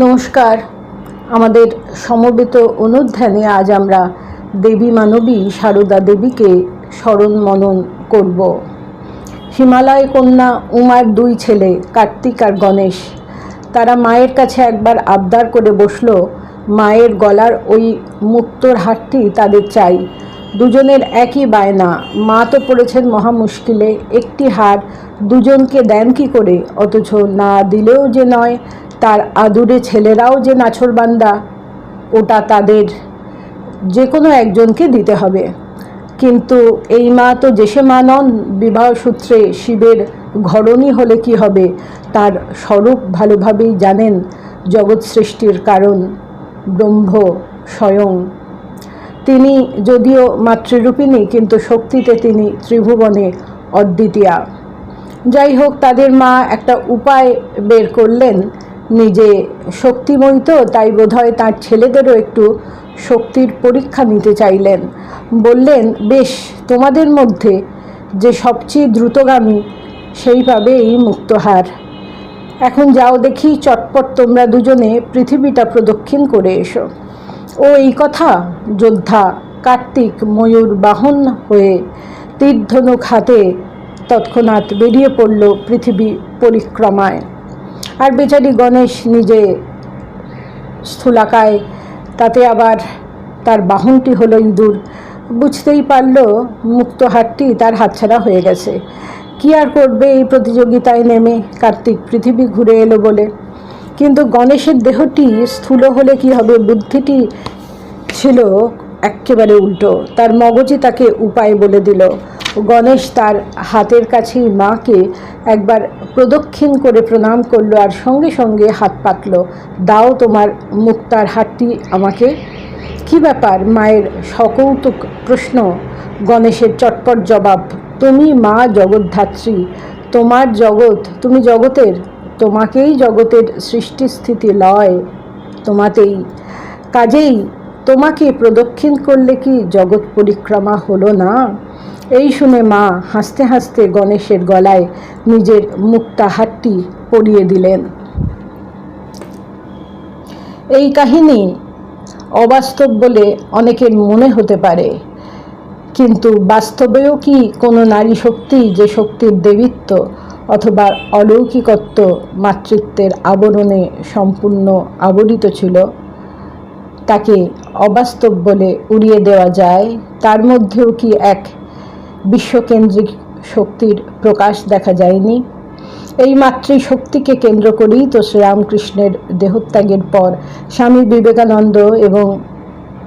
নমস্কার। আমাদের সমবেত অনুধ্যানে আজ আমরা দেবী মানবী সারদা দেবীকে স্মরণ মনন করব। হিমালয় কন্যা উমার দুই ছেলে, কার্তিক আর গণেশ, তারা মায়ের কাছে একবার আবদার করে বসল, মায়ের গলার ওই মুক্তোর হারটি তাদের চাই। দুজনের একই বায়না, মা তো পড়েছেন মহা মুশকিলে, একটি হার দুজনকে দেন কি করে? অথচ না দিলেও যে নয় তার আদুরে ছেলেরাও যে নাছরবান্দা, ওটা তাদের যে কোনো একজনকে দিতে হবে। কিন্তু এই মা তো যেসে মা নন বিবাহ সূত্রে শিবের ঘরণী হলে কি হবে, তার স্বরূপ ভালোভাবেই জানেন জগৎ সৃষ্টির কারণ, ব্রহ্ম স্বয়ং। তিনি যদিও মাতৃরূপিণী, কিন্তু শক্তিতে তিনি ত্রিভুবনে অদ্বিতীয়া। যাই হোক, তাদের মা একটা উপায় বের করলেন। নিজে শক্তিময়ী তো, তাই বোধহয় তার ছেলেদেরও একটু শক্তির পরীক্ষা নিতে চাইলেন। বললেন, বেশ, তোমাদের মধ্যে যে সবচেয়ে দ্রুতগামী, সেই পাবে এই মুক্তহার। এখন যাও দেখি, চটপট তোমরা দুজনে পৃথিবীটা প্রদক্ষিণ করে এসো। ও এই কথা, যোদ্ধা কার্তিক ময়ূর বাহন হয়ে তীর্ধনুক হাতে তৎক্ষণাৎ বেরিয়ে পড়ল পৃথিবী পরিক্রমায়। আর বেচারি গণেশ নিজে স্থূলাকায়, তাতে আবার তার বাহনটি হলো ইঁদুর। বুঝতেই পারল মুক্তহারটি তার হাতছাড়া হয়ে গেছে। কি আর করবে এই প্রতিযোগিতায় নেমে? কার্তিক, পৃথিবী ঘুরে এলো বলে। কিন্তু গণেশের দেহটি স্থূল হলে কি হবে? বুদ্ধিটি ছিল একেবারে উল্টো। তার মগজই তাকে উপায় বলে দিল। গণেশ তার হাতের কাছেই মাকে একবার প্রদক্ষিণ করে প্রণাম করল আর সঙ্গে সঙ্গে হাত পাতল। দাও তোমার মুক্তার হাতটি আমাকে। কি ব্যাপার? মায়ের সকৌতুক প্রশ্ন। গণেশের চটপট জবাব, তুমি মা জগদ্ধাত্রী, তোমার জগৎ, তুমি জগতের, তোমাকেই জগতের সৃষ্টি স্থিতি লয়, তোমাতেই। কাজেই তোমাকে প্রদক্ষিণ করলে কি জগৎ পরিক্রমা হলো না? এই শুনে মা হাসতে হাসতে গণেশের গলায় নিজের মুক্তা হাতটি পরিয়ে দিলেন। এই কাহিনী অবাস্তব বলে অনেকের মনে হতে পারে, কিন্তু বাস্তবেও কি কোনো নারী শক্তি যে শক্তির দেবিত্ব অথবা অলৌকিকত্ব মাতৃত্বের আবরণে সম্পূর্ণ আবরিত ছিল, তাকে অবাস্তব বলে উড়িয়ে দেওয়া যায়, তার মধ্যেও কি এক বিশ্বকেন্দ্রিক শক্তির প্রকাশ দেখা যায়নি। এই মাতৃশক্তিকে কেন্দ্র করেই তো শ্রীরামকৃষ্ণের দেহত্যাগের পর স্বামী বিবেকানন্দ এবং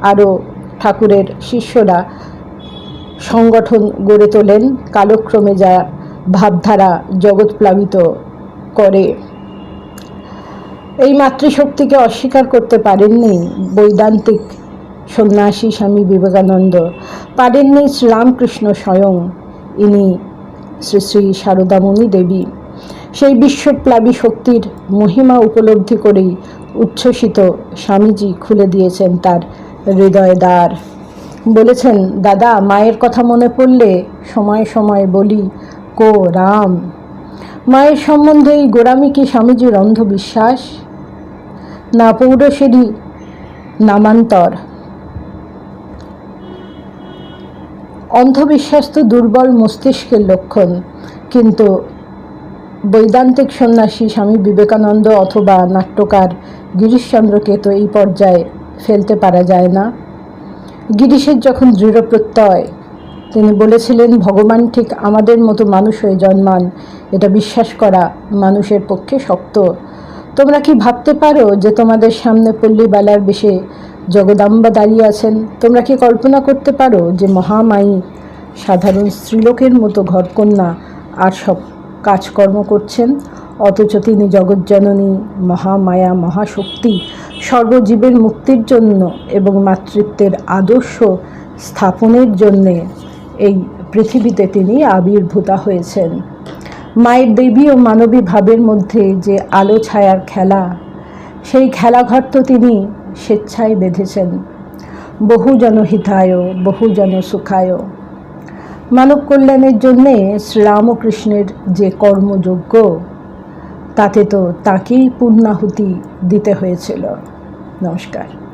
আরও ঠাকুরের শিষ্যরা সংগঠন গড়ে তোলেন। কালক্রমে যা ভাবধারা জগৎ প্লাবিত করে। এই মাতৃশক্তিকে অস্বীকার করতে পারেননি বৈদান্তিক সন্ন্যাসী স্বামী বিবেকানন্দ। পারেননি শ্রীরামকৃষ্ণ স্বয়ং। ইনি শ্রী শ্রী শারদামণি দেবী। সেই বিশ্বপ্লাবী শক্তির মহিমা উপলব্ধি করেই উচ্ছ্বসিত স্বামীজি খুলে দিয়েছেন তার হৃদয় দ্বার। বলেছেন, দাদা, মায়ের কথা মনে পড়লে সময় সময় বলি, কো রাম। মায়ের সম্বন্ধে এই গোড়ামি কি স্বামীজির অন্ধবিশ্বাস? না পৌরসেরই নামান্তর। অন্ধবিশ্বাস তো দুর্বল মস্তিষ্কের লক্ষণ। কিন্তু বৈদান্তিক সন্ন্যাসী স্বামী বিবেকানন্দ অথবা নাট্যকার গিরিশচন্দ্রকে তো এই পর্যায়ে ফেলতে পারা যায় না। গিরিশের যখন দৃঢ় প্রত্যয়, তিনি বলেছিলেন, ভগবান ঠিক আমাদের মতো মানুষ হয়ে জন্মান, এটা বিশ্বাস করা মানুষের পক্ষে শক্ত। তোমরা কি ভাবতে পারো যে তোমাদের সামনে পল্লীবালার বেশে জগদাম্বা দাঁড়িয়ে আছেন। তোমরা কি কল্পনা করতে পারো যে মহামায়ী, সাধারণ স্ত্রীলোকের মতো ঘরকন্যা আর সব কাজকর্ম করছেন? অথচ তিনি জগজ্জননী, মহামায়া, মহাশক্তি, সর্বজীবের মুক্তির জন্য এবং মাতৃত্বের আদর্শ স্থাপনের জন্যে এই পৃথিবীতে তিনি আবির্ভূতা হয়েছেন। মায়ের দেবী ও মানবী ভাবের মধ্যে যে আলো ছায়ার খেলা, সেই খেলাঘর তো তিনি স্বেচ্ছায় বেঁধেছেন। বহু জনহিতায় বহু জন সুখায় মানব কল্যাণের জন্যে শ্রীরামকৃষ্ণের যে কর্মযোগ্য তাতে তো তাকেই পূর্ণাহুতি দিতে হয়েছিল। নমস্কার।